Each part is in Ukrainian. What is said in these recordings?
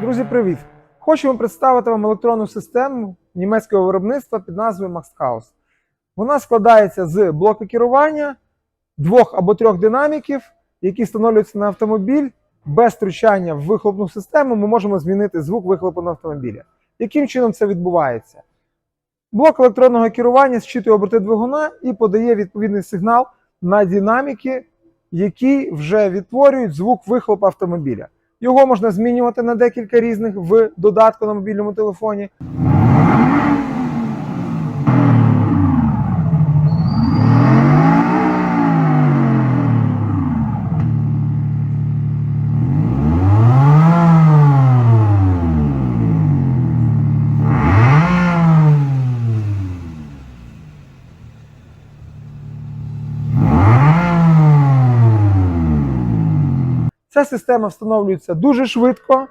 Друзі, привіт! Хочу вам представити вам електронну систему німецького виробництва під назвою MaxHaus. Вона складається з блоку керування двох або трьох динаміків, які встановлюються на автомобіль. Без втручання в вихлопну систему ми можемо змінити звук вихлопу на автомобіля. Яким чином це відбувається? Блок електронного керування зчитує оберти двигуна і подає відповідний сигнал на динаміки, які вже відтворюють звук вихлопу автомобіля. Його можна змінювати на декілька різних в додатку на мобільному телефоні. Ця система встановлюється дуже швидко.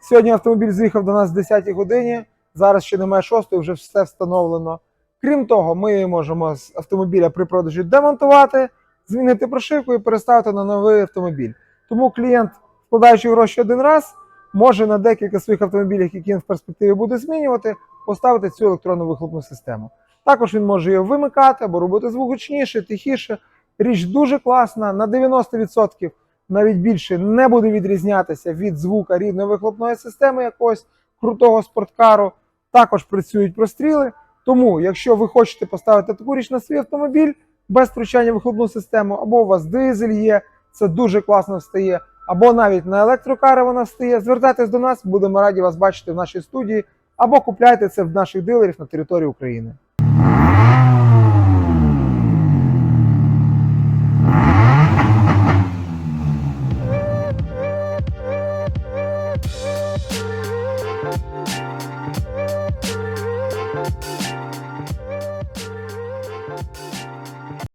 Сьогодні автомобіль з'їхав до нас в 10 годині. Зараз ще немає 6, вже все встановлено. Крім того, ми можемо з автомобіля при продажі демонтувати, змінити прошивку і переставити на новий автомобіль. Тому клієнт, вкладаючи гроші один раз, може на декілька своїх автомобілів, які він в перспективі буде змінювати, поставити цю електронну вихлопну систему. Також він може її вимикати або робити звук гучніше, тихіше. Річ дуже класна, на 90% навіть більше не буде відрізнятися від звука рідної вихлопної системи якогось крутого спорткару. Також працюють простріли. Тому, якщо ви хочете поставити таку річ на свій автомобіль без втручання в вихлопну систему, або у вас дизель є, це дуже класно встає, або навіть на електрокари вона встає, звертайтесь до нас, будемо раді вас бачити в нашій студії, або купляйте це в наших дилерів на території України. Bye.